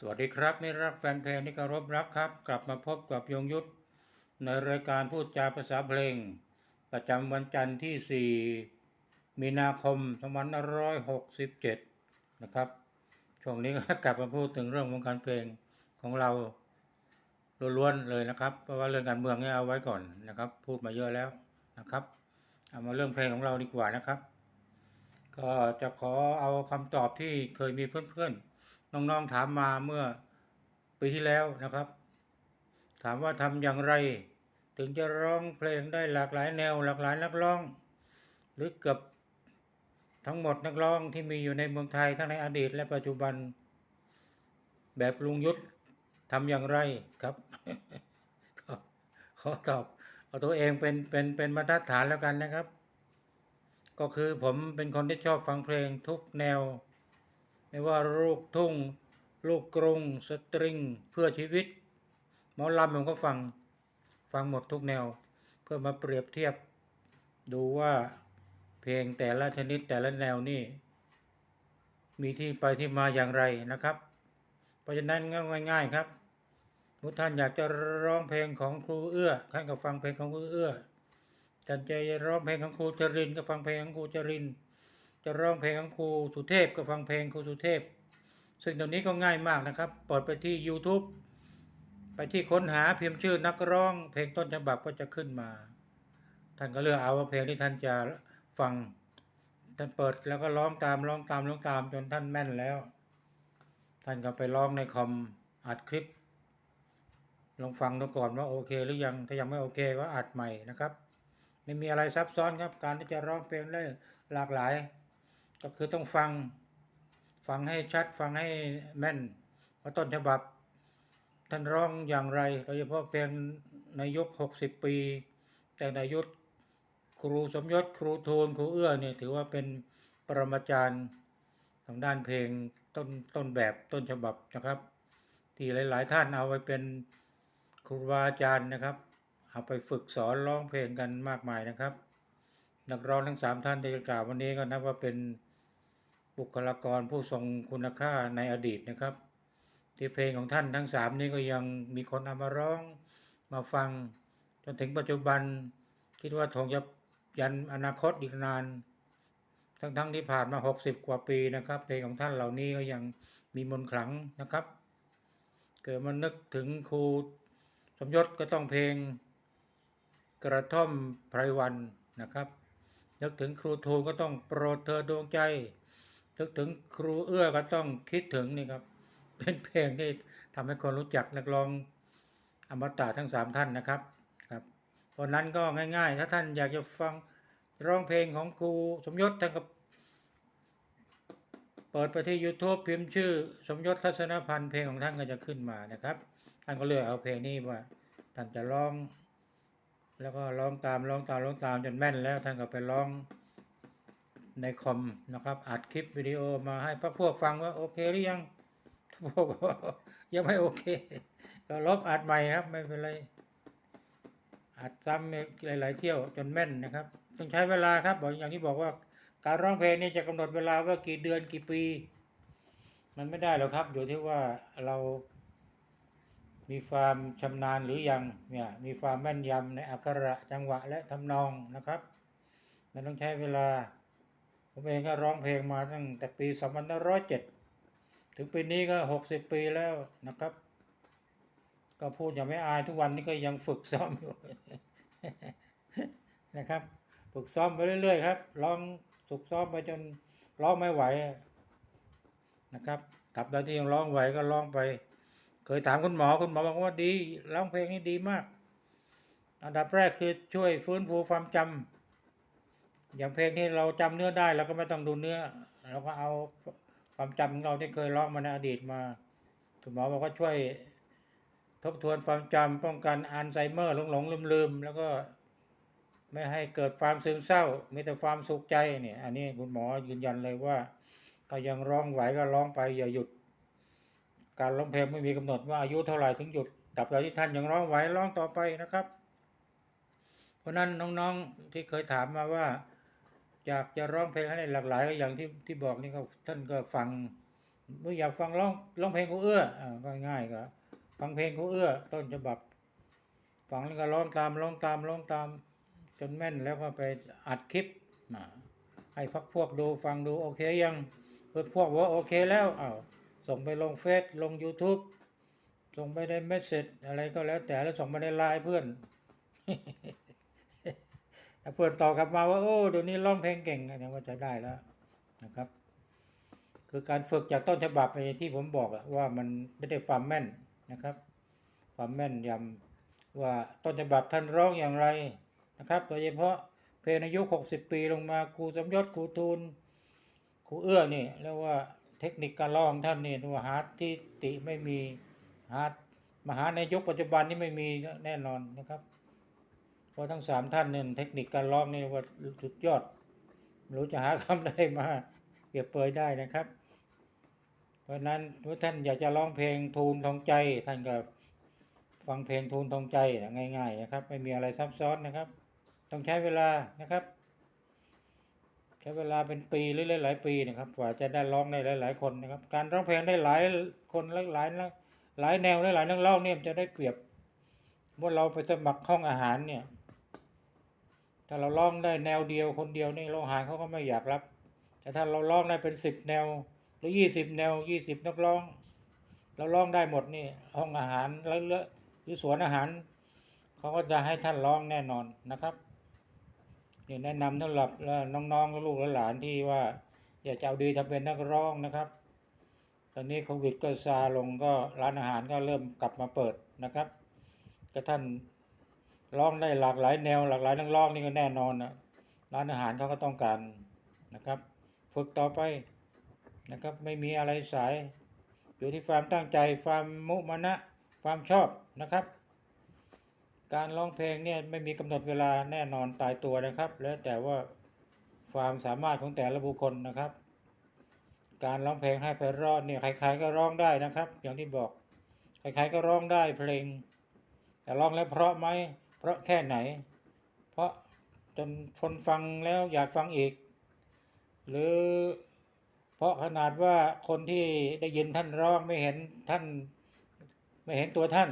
สวัสดีครับนี่รักแฟนเพลงที่เคารพรักครับ กลับมาพบกับยงยุทธในรายการพูดจาภาษาเพลง ประจำวันจันทร์ที่ 4 มีนาคม2567 นะครับช่วงนี้ก็กลับมาพูดถึงเรื่องวงการเพลงของเราล้วนๆเลยนะครับ เพราะว่าเรื่องการเมืองเนี่ยเอาไว้ก่อนนะครับ พูดมาเยอะแล้วนะครับ เอามาเรื่องเพลงของเราดีกว่านะครับ ก็จะขอเอาคำตอบที่เคยมีเพื่อนๆ น้องๆถามมาเมื่อปีที่แล้วนะครับ ถามว่าทำอย่างไร ถึงจะร้องเพลงได้หลากหลายแนวหลากหลายนักร้อง หรือเกือบทั้งหมดนักร้องที่มีอยู่ในเมืองไทยทั้งในอดีตและปัจจุบัน แบบลุงยุทธทำอย่างไรครับขอตอบเอาตัวเองเป็นเป็นเป็นบรรทัดฐานแล้วกันนะครับ ก็คือผมเป็นคนที่ชอบฟังเพลงทุกแนว ไม่ว่าลูกทุ่ง ลูกกรุงสตริง เพื่อชีวิต หมอลำผมก็ฟัง ฟังหมดทุกแนว เพื่อมาเปรียบเทียบ ดูว่าเพลงแต่ละชนิดแต่ละแนวนี่ มีที่ไปที่มาอย่างไรนะครับ เพราะฉะนั้นง่าย ๆครับทุกท่านอยากจะร้องเพลงของครูเอื้อ ท่านก็ฟังเพลงของครูเอื้อท่านจะร้องเพลงของครูจรินก็ฟังเพลงของครูจรินท จะร้องเพลงของครูสุเทพก็ฟังเพลงครูสุเทพ ซึ่งตรงนี้ก็ง่ายมากนะครับเปิดไปที่ YouTube ไปที่ค้นหาพิมพ์ชื่อนักร้อง เพลงต้นฉบับก็จะขึ้นมา ท่านก็เลือกเอาว่าเพลงที่ท่านจะฟัง ท่านเปิดแล้วก็ร้องตามร้องตามร้องตามจนท่านแม่นแล้ว ท่านก็ไปร้องในคอมอัดคลิป ลองฟังดูก่อนว่าโอเค หรือยังถ้ายังไม่โอเคก็อัดใหม่นะครับ ไม่มีอะไรซับซ้อนครับ การที่จะร้องเพลงได้หลากหลาย ก็คือต้องฟัง ฟังให้ชัดฟังให้แม่นว่าต้นฉบับ ท่านร้องอย่างไรโดยเฉพาะเพลงในยุค 60 ปี แต่ในยุคครูสมยศครูทูลครูเอื้อเนี่ยถือว่าเป็นปรมาจารย์ทางด้านเพลงต้นต้นแบบต้นฉบับนะครับ ที่หลาย ๆ ท่านเอาไปเป็นครูบาอาจารย์นะครับเอาไปฝึกสอนร้องเพลงกันมากมายนะครับ นักร้องทั้งสามท่านที่กล่าววันนี้ก็นับว่าเป็น บุคลากรผู้ทรงคุณค่าในอดีตนะครับ ที่เพลงของท่านทั้งสามนี้ก็ยังมีคนเอามาร้องมาฟัง จนถึงปัจจุบันคิดว่าคงจะยันอนาคตอีกนาน ทั้งๆทที่ผ่านมา 60 กว่าปีนะครับ เพลงของท่านเหล่านี้ก็ยังมีมนต์ขลังนะครับ เกิดมานึกถึงครูสมยศก็ต้องเพลงกระท่อมไพรวันนะครับ นึกถึงครูทูก็ต้องโปรดเธอดวงใจ นึกถึงครูเอื้อก็ต้องคิดถึงนี่ครับ เป็นเพลงที่ทำให้คนรู้จักนักร้องอมตะทั้งสามท่านนะครับครับเพราะนั้นก็ง่ายๆ ถ้าท่านอยากจะฟังร้องเพลงของครูสมยศท่านก็เปิดไปที่ YouTube พิมพ์ชื่อ สมยศทัศนพันธ์เพลงของท่านก็จะขึ้นมานะครับ ท่านก็เลือกเอาเพลงนี้ว่าท่านจะร้อง แล้วก็ร้องตามร้องตามร้องตามจนแม่นแล้วท่านก็ไปร้อง ในคอมนะครับ อัดคลิปวิดีโอมาให้พวกพวกฟังว่าโอเคหรือยังพวกบอกยังไม่โอเค ก็ลบอัดใหม่ครับ ไม่เป็นไร อัดซ้ำหลาย ๆ เที่ยวจนแม่นนะครับ ต้องใช้เวลาครับบอกอย่างที่บอกว่า การร้องเพลงนี่จะกำหนดเวลาว่ากี่เดือนกี่ปี มันไม่ได้หรอกครับอยู่ที่ว่าเรามีความชำนาญหรือยังเนี่ยมีความแม่นยำในอักขระจังหวะและทำนองนะครับ มันต้องใช้เวลา ผมเองก็ร้องเพลงมาตั้งแต่ปี2507 ถึงปีนี้ก็ 60 ปีแล้วนะครับ ก็พูดอย่างไม่อายทุกวันนี้ก็ยังฝึกซ้อมอยู่นะครับ ฝึกซ้อมไปเรื่อยๆครับร้องฝึกซ้อมไปจนร้องไม่ไหวนะครับตับใดที่ยังร้องไหวก็ร้องไป เคยถามคุณหมอคุณหมอบอกว่าดีร้องเพลงนี้ดีมาก อันดับแรกคือช่วยฟื้นฟูความจำ อย่างเพลงที่เราจำเนื้อได้เราก็ไม่ต้องดูเนื้อเราก็เอาความจำของเราที่เคยร้องมาในอดีตมาคุณหมอบอกว่าช่วยทบทวนความจำป้องกันอัลไซเมอร์หลงหลงลืมลืมแล้วก็ไม่ให้เกิดความซึมเศร้ามีแต่ความสุขใจเนี่ยอันนี้คุณหมอยืนยันเลยว่าถ้ายังร้องไหวก็ร้องไปอย่าหยุด การร้องเพลงไม่มีกำหนดว่าอายุเท่าไหร่ถึงหยุดตราบใดที่ท่านยังร้องไหวร้องต่อไปนะครับ เพราะนั้นน้องๆที่เคยถามมาว่า อยากจะร้องเพลงให้ได้หลากหลายก็อย่างที่ที่บอกนี่ก็ท่านก็ฟังเมื่ออยากฟังร้องร้องเพลงครูเอื้ออ่าก็ง่ายก็ฟังเพลงครูเอื้อ ต้นฉบับ ฟังแล้วก็ร้องตามร้องตามร้องตาม จนแม่นแล้วก็ไปอัดคลิปอ่าให้พักพวกดูฟังดูโอเคยังเพื่อนพวกว่าโอเคแล้วอ้าวส่งไปลงเฟซลง YouTube ส่งไปในเมสเซจอะไรก็แล้วแต่แล้วส่งมาในไลน์เพื่อน ถ้าเพื่อนตอบกลับมาว่าโอ้เดี๋ยวนี้ร้องเพลงเก่งอันนี้ก็จะได้แล้วนะครับ คือการฝึกจากต้นฉบับไปที่ผมบอกว่ามันไม่ได้ความแม่นนะครับ ความแม่นยำว่าต้นฉบับท่านร้องอย่างไรนะครับ โดยเฉพาะเพลงอายุ 60 ปีลงมาครูสมยศครูทูลครูเอื้อนี่เรียกว่าเทคนิคการร้องท่านนี่ว่าหาร์ดที่ติไม่มีหาร์ดมหาในยุคปัจจุบันนี่ไม่มีแน่นอนนะครับ ราะทั้งสามท่านเนี่ยเทคนิคการร้องนี่ว่าสุดยอด รู้จะหาคำได้มาเปรียบเปยได้นะครับ เพราะฉะนั้นถ้าท่านอยากจะร้องเพลงทูลทองใจ ท่านก็ฟังเพลงทูลทองใจนะง่าย ๆ นะครับ ไม่มีอะไรซับซ้อนนะครับ ต้องใช้เวลานะครับ ใช้เวลาเป็นปีหรือหลายปีนะครับกว่าจะได้ร้องได้หลาย ๆ คนนะครับ การร้องเพลงได้หลายคนหลายหลายหลายแนวหลายนักร้องเนี่ยจะได้เปรียบเมื่อเราไปสมัครห้องอาหารเนี่ย ถ้าเราร้องได้แนวเดียวคนเดียวนี่โรงอาหารเขาก็ไม่อยากรับ แต่ถ้าเราร้องได้เป็นสิบแนว หรือยี่สิบแนวยี่สิบนักร้อง เราร้องได้หมดนี่ห้องอาหารแล้วหรือสวนอาหารเขาก็จะให้ท่านร้องแน่นอนนะครับนี่แนะนำสำหรับน้องๆลูกหลานที่ว่า อยากจะเอาดีทำเป็นนักร้องนะครับ ตอนนี้โควิดก็ซาลงก็ร้านอาหารก็เริ่มกลับมาเปิดนะครับก็ท่าน ร้องได้หลากหลายแนวหลากหลายนักร้องนี่ก็แน่นอนนะร้านอาหารเขาก็ต้องการนะครับ ฝึกต่อไปนะครับ ไม่มีอะไรสาย อยู่ที่ความตั้งใจความมุมานะความชอบนะครับ การร้องเพลงเนี่ยไม่มีกำหนดเวลาแน่นอนตายตัวนะครับ แล้วแต่ว่าความสามารถของแต่ละบุคคลนะครับ การร้องเพลงให้ไพเราะเนี่ยใครๆก็ร้องได้นะครับ อย่างที่บอกใครๆก็ร้องได้เพลง แต่ร้องแล้วเพราะไหม เพราะแค่ไหน เพราะจนคนฟังแล้วอยากฟังอีก หรือเพราะขนาดว่าคนที่ได้ยินท่านร้องไม่เห็นท่านไม่เห็นตัวท่าน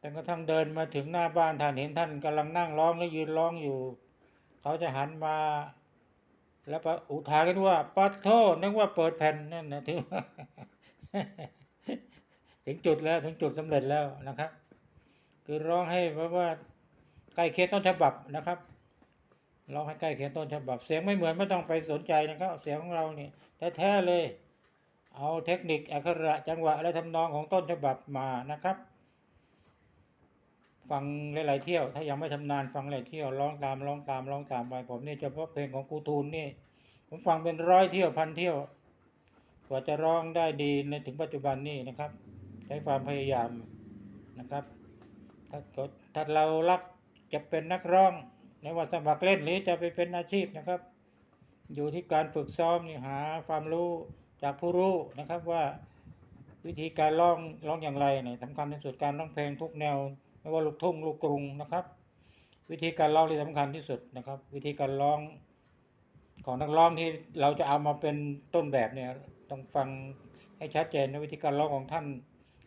จนกระทั่งเดินมาถึงหน้าบ้านท่านเห็นท่านกำลังนั่งร้องหรือยืนร้องอยู่ เขาจะหันมา แล้วก็อุทานกันว่าปัดโทษนึกว่าเปิดแผ่นนั่นนะถือถึงจุดแล้วถึงจุดสำเร็จแล้วนะครับ คือร้องให้เพราะว่าใกล้เคียงต้นฉบับนะครับร้องให้ใกล้เคียงต้นฉบับ เสียงไม่เหมือนไม่ต้องไปสนใจนะครับ เสียงของเราเนี่ยแท้ๆเลย เอาเทคนิคอักขระจังหวะและทำนองของต้นฉบับมานะครับ ฟังหลาย ๆ เที่ยว ถ้ายังไม่ทำนานฟังหลายเที่ยวร้องตามร้องตามร้องตามไปผมเนี่ยเฉพาะเพลงของครูทูลนี่ผมฟังเป็นร้อยเที่ยวพันเที่ยวกว่าจะร้องได้ดีในถึงปัจจุบันนี้นะครับ ใช้ความพยายามนะครับ ถ้าถ้าเรารักจะเป็นนักร้องไม่ว่าสมัครเล่นหรือจะไปเป็นอาชีพนะครับ อยู่ที่การฝึกซ้อมนี่หาความรู้จากผู้รู้นะครับว่าวิธีการร้องร้องอย่างไรเนี่ยสำคัญที่สุดการร้องเพลงทุกแนว ไม่ว่าลูกทุ่งลูกกรุงนะครับ วิธีการร้องที่สำคัญที่สุดนะครับ วิธีการร้องของนักร้องที่เราจะเอามาเป็นต้นแบบเนี่ยต้องฟังให้ชัดเจนในวิธีการร้องของท่าน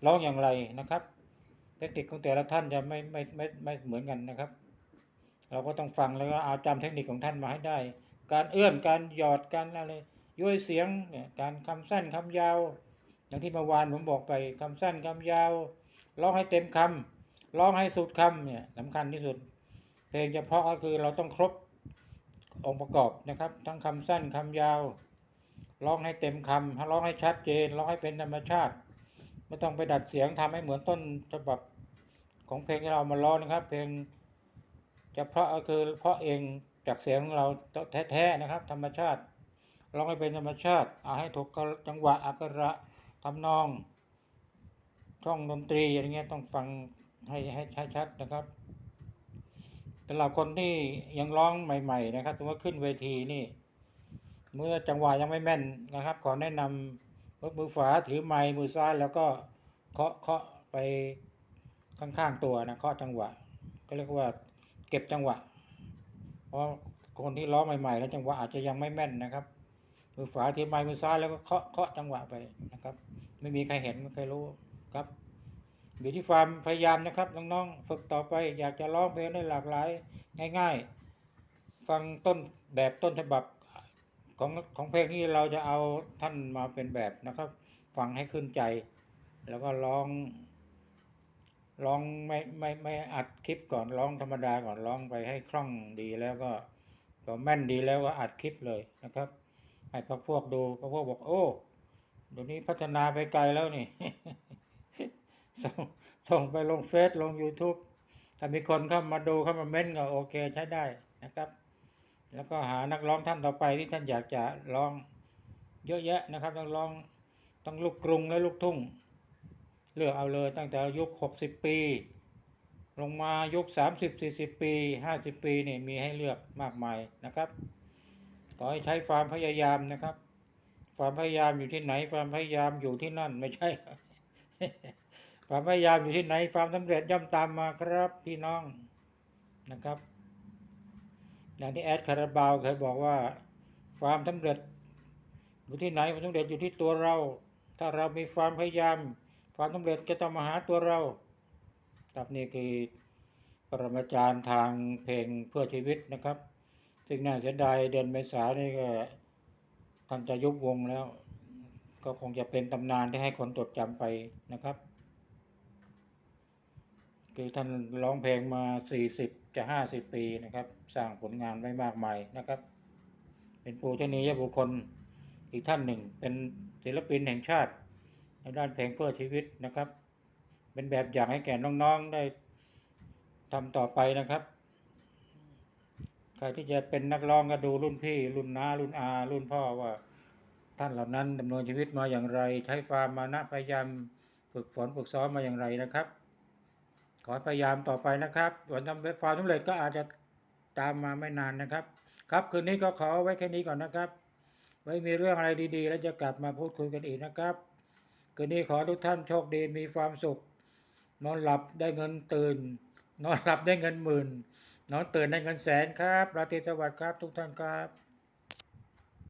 ร้องอย่างไรนะครับ ทคนิคของแต่ละท่านจะไม่ไม่ไม่ไม่เหมือนกันนะครับ เราก็ต้องฟังแล้วก็เอาจำเทคนิคของท่านมาให้ได้ การเอื้อนการหยอดการอะไรย้อยเสียงเนี่ยการคำสั้นคำยาว อย่างที่เมื่อวานผมบอกไปคำสั้นคำยาวร้องให้เต็มคำร้องให้สุดคำเนี่ยสำคัญที่สุด เพลงเฉพาะก็คือเราต้องครบองค์ประกอบนะครับ ทั้งคำสั้นคำยาวร้องให้เต็มคำร้องให้ชัดเจนร้องให้เป็นธรรมชาติ ไม่ต้องไปดัดเสียงทำให้เหมือนต้นฉบับ ของเพลงที่เรามาร้องนะครับ เพลงจะเพราะก็คือเพราะเองจากเสียงของเราแท้ๆนะครับ ธรรมชาติร้องให้เป็นธรรมชาติเอาให้ถูกจังหวะอักขระทำนอง ช่องดนตรีอย่างเงี้ยต้องฟังให้ให้ชัดๆนะครับสำหรับคนที่ยังร้องใหม่ ๆ นะครับถือว่าขึ้นเวทีนี่ เมื่อจังหวะยังไม่แม่นนะครับ ขอแนะนำมือฝาถือไม้มือซ้ายแล้วก็เคาะเคาะไป ข้างๆตัวนะเคาะจังหวะ ก็เรียกว่าเก็บจังหวะ เพราะคนที่ร้องใหม่ๆ แล้วจังหวะอาจจะยังไม่แม่นนะครับมือฝาทีไม้มือซ้ายแล้วก็เคาะเคาะจังหวะไปนะครับ ไม่มีใครเห็นไม่เคยรู้ครับอยู่ที่ความพยายามนะครับน้องๆฝึกต่อไปอยากจะร้องเพลงได้หลากหลาย ง่าย ๆ ฟังต้นแบบต้นฉบับของของเพลงที่เราจะเอาท่านมาเป็นแบบนะครับ ฟังให้ขึ้นใจ แล้วก็ร้อง ร้องไม่ไม่ไม่อัดคลิปก่อนร้องธรรมดาก่อนร้องไปให้คล่องดีแล้วก็พอแม่นดีแล้วก็อัดคลิปเลยนะครับ ให้พักพวกดูพักพวกบอกโอ้เดี๋ยวนี้พัฒนาไปไกลแล้วนี่ส่งส่งไปลงเฟซลง YouTube ถ้ามีคนเข้ามาดูเข้ามาเม้นก็โอเคใช้ได้นะครับ แล้วก็หานักร้องท่านต่อไปที่ท่านอยากจะร้องเยอะแยะนะครับนักร้องต้องลูกกรุงและลูกทุ่ง เลือกเอาเลยตั้งแต่ยุค 60 ปี ลงมายุค 30 40 ปี 50 ปีนี่มีให้เลือกมากมายนะครับขอให้ใช้ความพยายามนะครับ ความพยายามอยู่ที่ไหน ความพยายามอยู่ที่นั่นไม่ใช่ ความพยายามอยู่ที่ไหน ความสำเร็จย่อมตามมาครับพี่น้องนะครับ อย่างที่แอดคาราบาวเคยบอกว่า ความสำเร็จอยู่ที่ไหนความสำเร็จอยู่ที่ตัวเรา ถ้าเรามีความพยายาม ความสำเร็จจะต้องมาหาตัวเราครับนี่คือปรมาจารย์ทางเพลงเพื่อชีวิตนะครับ ซึ่งน่าเสียดายเดือนเมษานี่ก็ท่านจะยุบวงแล้ว ก็คงจะเป็นตำนานที่ให้คนจดจำไปนะครับ คือท่านร้องเพลงมา 40 จะ 50 ปีนะครับ สร้างผลงานไว้มากมายนะครับ เป็นปูชนียบุคคลอีกท่านหนึ่ง เป็นศิลปินแห่งชาติ ในด้านเพลงเพื่อชีวิตนะครับ เป็นแบบอย่างให้แก่น้องๆได้ทำต่อไปนะครับ ใครที่จะเป็นนักร้องก็ดูรุ่นพี่ รุ่นน้ารุ่นอา รุ่นพ่อว่าท่านเหล่านั้นดำเนินชีวิตมาอย่างไร ใช้ความมานะพยายามฝึกฝนฝึกซ้อมมาอย่างไรนะครับ ขอพยายามต่อไปนะครับวันทำความสำเร็จก็อาจจะตามมาไม่นานนะครับ ครับคืนนี้ก็ขอไว้แค่นี้ก่อนนะครับ ไว้มีเรื่องอะไรดีๆ แล้วจะกลับมาพูดคุยกันอีกนะครับ คืนนี้ขอทุกท่านโชคดีมีความสุข นอนหลับได้เงินตื่น นอนหลับได้เงินหมื่น นอนตื่นได้เงินแสนครับ ราตรีสวัสดิ์ครับทุกท่านครับ